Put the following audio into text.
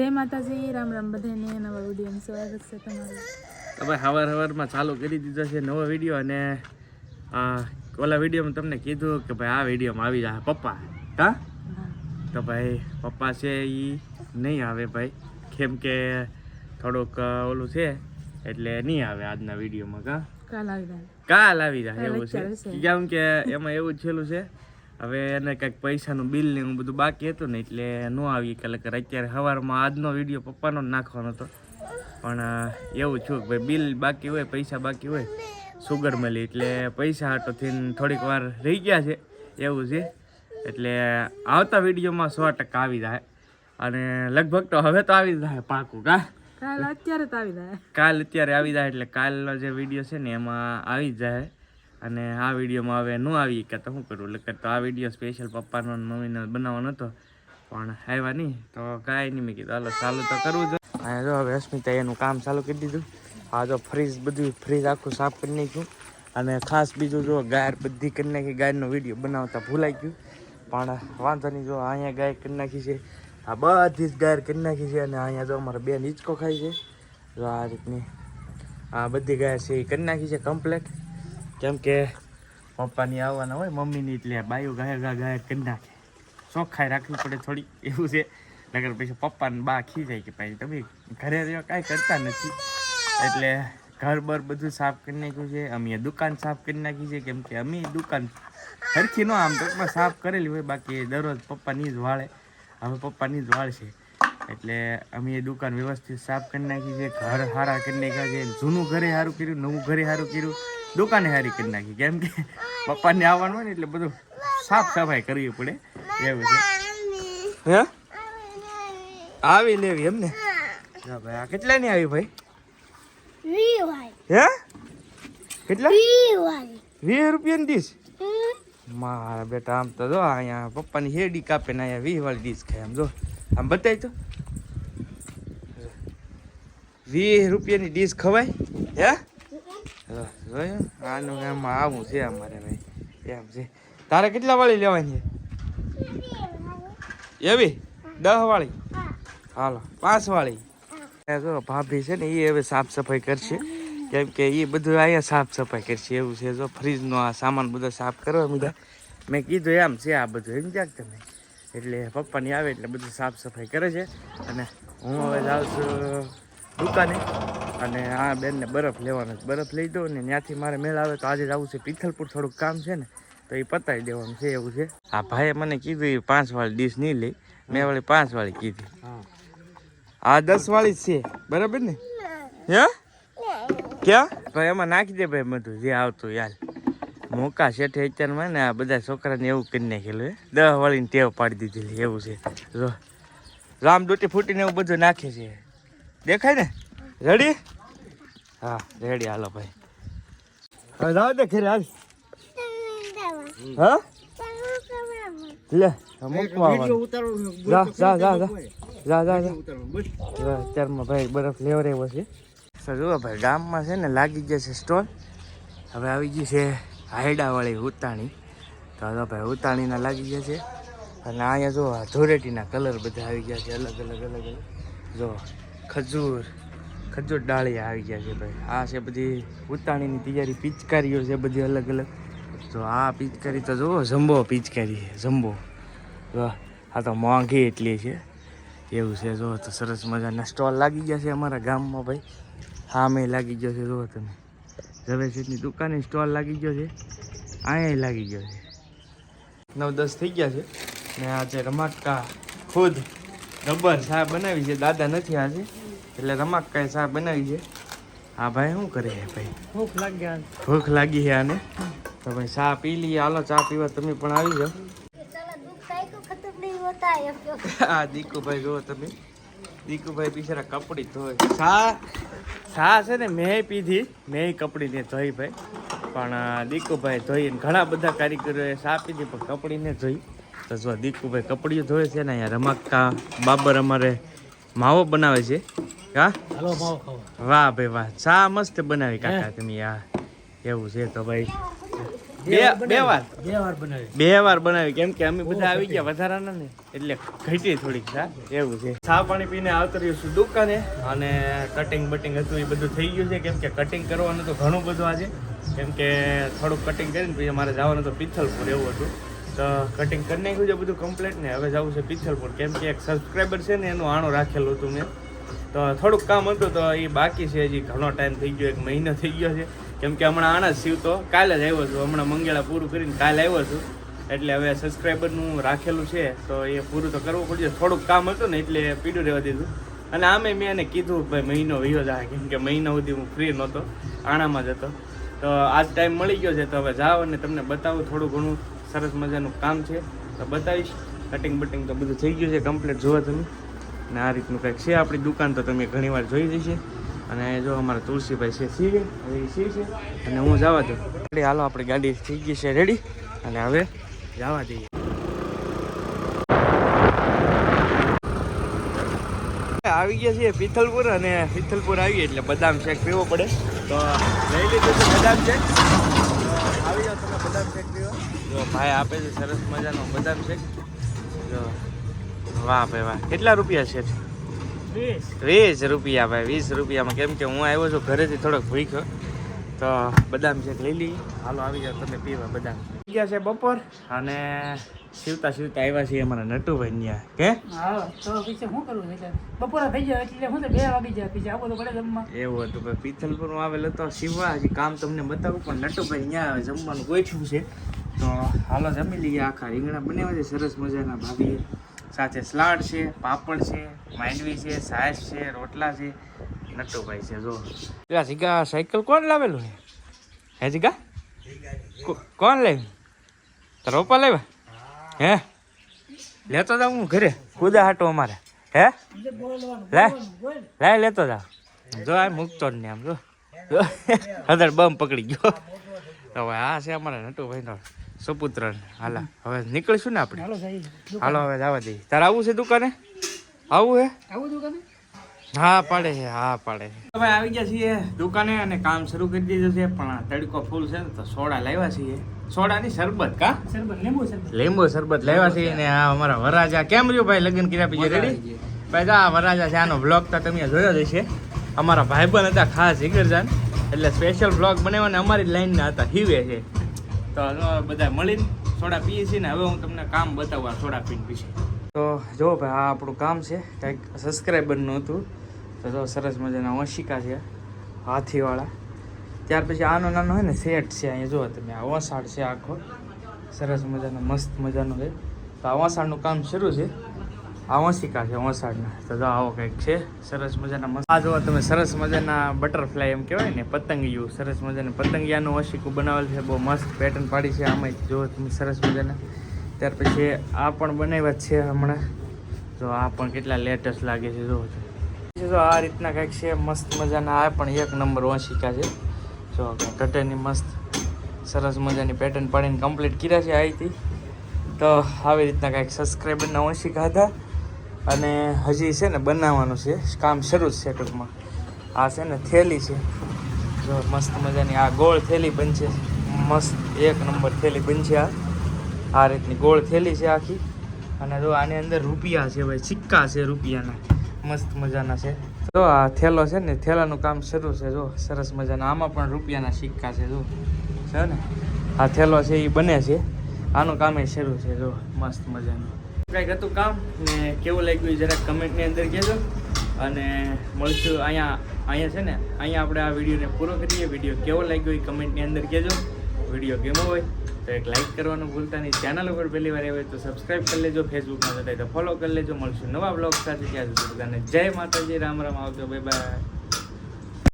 જય માતાજી રામ રામ બધાને નવા વિડીયોનું સ્વાગત છે તમારું. તો હવાર હવારમાં ચાલુ કરી દીધો છે નવો વીડિયો અને આ ઓલા વિડીયોમાં તમને કીધું કે ભાઈ આ વિડીયોમાં આવી જાય પપ્પા. હા? તો ભાઈ પપ્પા છે એ નહીં આવે ભાઈ. કેમ કે થોડુંક ઓલું છે એટલે નહીં આવે આજના વિડીયોમાં કા? કાલ આવી જાય. કાલ આવી જાય એવું છે. કેમ કે એમાં એવું જ છેલ્લું છે હવે એને કંઈક પૈસાનું બિલ ને એવું બધું બાકી હતું ને એટલે ન આવી કાલે કે અત્યારે સવારમાં આજનો વીડિયો પપ્પાનો જ નાખવાનો હતો. પણ એવું છું કે ભાઈ બિલ બાકી હોય પૈસા બાકી હોય સુગર મળી. એટલે પૈસા હાટોથી થોડીક વાર રહી ગયા છે એવું છે. એટલે આવતા વિડીયોમાં સો ટકા આવી જાય. અને લગભગ તો હવે તો આવી જાય પાકું કા? કાલ અત્યારે તો આવી જાય. કાલ અત્યારે આવી જાય એટલે કાલનો જે વીડિયો છે ને એમાં આવી જાય. અને આ વિડીયોમાં હવે ન આવી કે તો શું કરું? એટલે તો આ વીડિયો સ્પેશિયલ પપ્પાનો અને મમ્મીનો બનાવવાનો હતો. પણ આવ્યા નહીં. તો કાંઈ નહીં. મેં કીધું, હાલો, ચાલુ તો કરવું જો. અહીંયા જો હવે અસ્મિતા એનું કામ ચાલુ કરી દીધું. આ જો ફ્રીજ બધું ફ્રીજ આખું સાફ કરી નાખ્યું. અને ખાસ બીજું જો ગાય બધી કરી નાખી ગાયનો વીડિયો બનાવતા ભૂલાઈ ગયું. પણ વાંધો નહીં, જો અહીંયા ગાય કરી નાખી છે. આ બધી જ ગાયર કરી નાખી છે અને અહીંયા જો અમારા બેન હિંચકો ખાય છે. જો આ રીતની આ બધી ગાય છે એ કરી નાખી છે કમ્પ્લેટ કેમ કે પપ્પાની આવવાના હોય, મમ્મીની એટલે બાયો ગાય ગા ગાય કરી નાખે. ચોખ્ખાઈ રાખવી પડે થોડી, એવું છે. નગર પછી પપ્પાને બા ખી જાય કે ભાઈ, તમે ઘરે રહ્યો, કાંઈ કરતા નથી. એટલે ઘર બર બધું સાફ કરી નાખ્યું છે, અમે દુકાન સાફ કરી નાખી છે, કેમ કે અમે દુકાન સરખી ન આમ ટૂંકમાં સાફ કરેલી હોય, બાકી દરરોજ પપ્પાની જ વાળે, હવે પપ્પાની જ વાળ છે. એટલે અમે એ દુકાન વ્યવસ્થિત સાફ કરી નાખી છે ઘર સારા કરી નાખ્યા છે જૂનું ઘરે સારું કર્યું નવું ઘરે સારું કર્યું દુકાને સારી કરી નાખી. કેમ કે પપ્પાને આવવાનું હોય ને એટલે બધું સાફ સફાઈ કરવી પડે. એવું છે. હે? આવી લેવી એમ ને હા ભાઈ આ કેટલાની આવી ભાઈ? હે? કેટલા? વીસ. રૂપિયાની ડીશ? મારા બેટા આમ તો જો અહીંયા પપ્પાની હેડી કાપે ને અહીંયા વીસ વાળી ડીશ ખાય. આમ જો આમ બતાવી તો. વીસ રૂપિયાની ડીશ ખવાય? હે? જોયું આનું એમાં આવું છે અમારે ભાઈ. એમ છે. તારે કેટલા વાળી લેવાની છે? એવી? દસ વાળી? હાલો પાંચ વાળી. જો ભાભી છે ને એ હવે સાફ સફાઈ કરશે. કેમ કે એ બધું અહીંયા સાફ સફાઈ કરશે. એવું છે જો ફ્રીજનો આ સામાન બધો સાફ કરવા બધા મેં કીધું એમ છે આ બધું એમ ક્યાંક તમે? એટલે પપ્પાની આવે એટલે બધું સાફ સફાઈ કરે છે. અને હું હવે જાઉં છું દુકાને. અને આ બેનને બરફ લેવાનો છે. બરફ લઈ દો ને ત્યાંથી મારે મેળ આવે તો આજે જવું છે. પિથલપુર થોડુંક કામ છે ને તો એ પતાવી દેવાનું છે એવું છે. આ ભાઈએ મને કીધું એ પાંચ વાળી ડીશ નહીં લઈ મેં વળી પાંચ વાળી કીધી આ દસ વાળી જ છે. બરાબર ને? હે? ક્યાં? ભાઈ એમાં નાખી દે ભાઈ બધું જે આવતું યાર. મોકા શેઠે અત્યારમાં ને આ બધા છોકરાને એવું કરી નાખેલું હે. દસ વાળીને ટેવ પાડી દીધેલી એવું છે. જો. રામ દોટી ફૂટીને એવું બધું નાખે છે. દેખાય ને? રેડી હા રેડી હાલો ભાઈ. હવે જાવ દે ઘરે હાલ. હા? લે મૂકવા આવવાનું. જા જા જા જા. જા જા જા. જો અત્યારમાં ભાઈ બરફ લેવડાવ્યો છે. જુઓ ભાઈ ગામમાં છે ને લાગી ગયા છે સ્ટોલ. હવે આવી ગઈ છે હાયડાવાળી ઉતાણી. તો જો ભાઈ ઉતાણીના લાગી ગયા છે. અને અહીંયા જો આ ધૂળેટીના કલર બધા આવી ગયા છે. અલગ અલગ અલગ અલગ. જો ખજૂર ખજૂર ડાળી આવી ગયા છે ભાઈ. આ છે બધી ઉતાણીની તૈયારી, પિચકારીઓ છે બધી અલગ અલગ. જો આ પિચકારી તો જુઓ, જમ્બો પિચકારી છે, જમ્બો. આ તો મોંઘી એટલી છે. એવું છે, જુઓ તો સરસ મજાના સ્ટોલ લાગી ગયા છે અમારા ગામમાં ભાઈ. હા મેં લાગી ગયો છે, જુઓ તમે. ઝવેરસીની દુકાને સ્ટોલ લાગી ગયો છે. અહીંયા લાગી ગયો છે. નવ દસ થઈ ગયા છે. ને આજે રમાટકા ખુદ રબર સાહેબ બનાવી છે, દાદા નથી આજે. એટલે રમાટકાએ ચા બનાવી છે? હા ભાઈ શું કરે છે ભાઈ? ભૂખ લાગી ભૂખ લાગી છે આને? તો ભાઈ ચા પી લઈએ. હાલો ચા પીવા તમે પણ આવી જાઓ. હા દીકુભાઈ જુઓ તમે. દીકુભાઈ બિચારા કપડી ધોય સા સા છે ને મેં પીધી. મેં કપડીને ધોઈ ભાઈ. પણ દીકુભાઈ ધોઈને ઘણા બધા કારીગરોએ સા પીધી પણ કપડીને ધોઈ. તો જો દીકુભાઈ કપડીઓ ધોય છે ને અહીંયા રમાકા બાબર અમારે માવો બનાવે છે? હા? હાલો માવો ખાવા. વાહ ભાઈ વાહ. ચા મસ્ત બનાવી કાકા તમે આ એવું છે તો ભાઈ. બે બે વાર બે વાર? બનાવી. બે વાર બનાવી. કેમ કે અમે બધા આવી ગયા વધારાના ને એટલે ઘટી થોડીક હા. એવું છે. ચા પાણી પીને આવતર્યું છું દુકાને અને કટિંગ બટિંગ હતું એ બધું થઈ ગયું છે. કેમ કે કટિંગ કરવાનું તો ઘણું બધું આજે. કેમ કે થોડુંક કટિંગ કરીને પછી અમારે જવાનું તો પિથલપુર એવું હતું. તો કટિંગ કરી નાખ્યું છે બધું કમ્પ્લીટ ને હવે જવું છે પિથલપુર. કેમ કે એક સબસ્ક્રાઈબર છે ને એનું આણું રાખેલું હતું મેં. તો થોડુંક કામ હતું તો એ બાકી છે હજી. ઘણો ટાઈમ થઈ ગયો, એક મહિનો થઈ ગયો છે. કેમ કે હમણાં આણા સીવતો કાલે જ આવ્યો છું. હમણાં મંગેળા પૂરું કરીને કાલે આવ્યો છું. એટલે હવે સબસ્ક્રાઈબરનું રાખેલું છે. તો એ પૂરું તો કરવું પડશે. થોડુંક કામ હતું ને એટલે પીડું રહેવા દીધું. અને આમે મેં એને કીધું ભાઈ મહિનો વયો જાય. કેમ કે મહિના સુધી હું ફ્રી નહોતો. આણામાં જ હતો. તો આજ ટાઈમ મળી ગયો છે. તો હવે જાઓ અને તમને બતાવું થોડું ઘણું. સરસ મજાનું કામ છે. તો બતાવીશ. કટિંગ બટિંગ તો બધું થઈ ગયું છે કમ્પ્લીટ જુઓ તમે. અને આ રીતનું કંઈક છે આપણી દુકાન તો તમે ઘણીવાર જોઈ જશે અને જો અમારા તુલસીભાઈ છે સી સી છે. અને હું જવા દઉં. રેડી, હાલો, આપણી ગાડી થઈ ગઈ છે રેડી. અને હવે જવા દઈએ. આવી ગયા છીએ પિથલપુર અને પિથલપુર આવીએ એટલે બદામ શેક પીવો પડે. તો લઈ લીધું છે બદામ શેક. બદામ શેક પીવો જો ભાઈ આપે છે સરસ મજાનો. બદામ શેક જો વાહ ભાઈ વાહ. કેટલા રૂપિયા છે? વીસ. રૂપિયા ભાઈ. વીસ રૂપિયામાં. કેમ કે હું આવ્યો છું ઘરેથી થોડોક ભૂખ્યો. તો બદામ શેક લઈ લઈએ. હાલો આવી જાઓ તમે પીવા બદામ. થઈ ગયા છે બપોર. અને સીવતા શિવતા આવ્યા છીએ અમારા નટુભાઈ ત્યાં કે? હા તો પછી શું કરવું બપોરા થઈ જાય એટલે બે વાગી જાય પછી આવો તો પડે જમવા. એવું હતું ભાઈ પિથલપુરમાં આવેલો તો શિવા હજી કામ તમને બતાવું પણ નટુભાઈ ત્યાં જમવાનું ગોઠવું છે. તો હાલો જમી લઈએ આખા રીંગણા બનાવ્યા છે સરસ મજાના ભાભીએ. સાથે સલાડ છે પાપડ છે માંડવી છે સાસ છે રોટલા છે નટુભાઈ છે જો. પેલા જીગા સાયકલ કોણ લાવેલું છે? હે જીગા કો- કોણ લાવ્યું? તારો પપ્પા લાવ્યા? હે? લેતો જાઉં હું ઘરે? કુદા હાટો અમારે. હે? લાય. લેતો જા જો આ મૂકતો જ નહીં આમ જો. હજાર બમ પકડી ગયો. તો હવે આ છે અમારા નટુભાઈનો સુપુત્ર. હાલા હવે નીકળીશું ને આપણે? હાલો હાલો હવે જવા દઈએ. તારે આવું છે દુકાને? આવું હે? આવું દુકાને? હા પાડે છે હા પાડે છે. હવે આવી ગયા છીએ દુકાને અને કામ શરૂ કરી દીધું છે પણ તડકો ફૂલ છે ને તો સોડા લાવ્યા છીએ. સોડાની શરબત કા? શરબત લીંબુ શરબત. લીંબુ શરબત લાવ્યા છીએ ને આ અમારા વરાજા. કેમ રહ્યું ભાઈ લગ્ન કર્યા પછી રેડી ભાઈ જો આ વરાજા છે આનો બ્લોગ તો તમે જોયો જ હશે. અમારા ભાઈબંધ હતા ખાસ જીગરજાન એટલે સ્પેશિયલ બ્લોગ બનાવ્યો ને અમારી લાઈનના હતા હીવે છે. તો બધા મળીને સોડા પીએ છીએ ને હવે હું તમને કામ બતાવવા સોડા પીને પછી. તો જો ભાઈ આ આપણું કામ છે કંઈક સબસ્ક્રાઈબરનું હતું તો જો સરસ મજાના વંશિકા છે, હાથીવાળા. ત્યાર પછી આનો નાનો હોય ને સેટ છે, અહીંયા જુઓ તમે, આ વસાડ છે આખો. સરસ મજાનો, મસ્ત મજાનો છે. તો આ વસાડનું કામ શરૂ છે. આ વંશિકા છે વસાડના તો જો આવો કંઈક છે, સરસ મજાના મસ્ત. આ જુઓ તમે, સરસ મજાના બટરફ્લાય એમ કહેવાય ને, પતંગિયું. સરસ મજાના પતંગિયાનું વંશિકું બનાવેલ છે, બહુ મસ્ત પેટર્ન પાડી છે આમાં. જુઓ તમે, સરસ મજાના. ત્યાર પછી આ પણ બનાવ્યા છે હમણાં. જો આ પણ કેટલા લેટેસ્ટ લાગે છે જો જો આ રીતના કંઈક છે, મસ્ત મજાના આ પણ એક નંબર વંશિકા છે. જો ટટેની મસ્ત સરસ મજાની પેટર્ન પાડીને કમ્પ્લીટ કર્યા છે અહીંથી તો આવી રીતના કંઈક સબસ્ક્રાઈબરના વંશિકા હતા. અને હજી છે ને બનાવવાનું છે, કામ શરૂ જ છે ટૂંકમાં. આ છે ને થેલી છે. જો મસ્ત મજાની આ ગોળ થેલી બનશે. મસ્ત એક નંબર થેલી બનશે આ. આ રીતની ગોળ થેલી છે આખી. અને જો આની અંદર રૂપિયા છે ભાઈ, સિક્કા છે રૂપિયાના. મસ્ત મજાના છે. જો આ થેલો છે ને, થેલાનું કામ શરૂ છે, જો, સરસ મજાના. આમાં પણ રૂપિયાના સિક્કા છે, જો. છે ને? આ થેલો છે એ બને છે. આનું કામ એ શરૂ છે, જો, મસ્ત મજાનું. કંઈક હતું કામ ને કેવું લાગ્યું જરાક કમેન્ટની અંદર કહેજો. અને મળશું અહીંયા અહીંયા છે ને, અહીંયા આપણે આ વિડીયોને પૂરો કરીએ. વીડિયો કેવો લાગ્યો એ કમેન્ટની અંદર કહેજો. વીડિયો ગેમો હોય તો એક લાઇક કરવાનું ભૂલતા નહીં. ચેનલ ઉપર પહેલી વાર આવે તો સબસ્ક્રાઈબ કરી લેજો ફેસબુકમાં જતા તો ફોલો કરી લેજો. મળશું નવા બ્લોગ સાથે. ત્યાં સુધી બધાને જય માતાજી. રામ રામ આવજો. Bye bye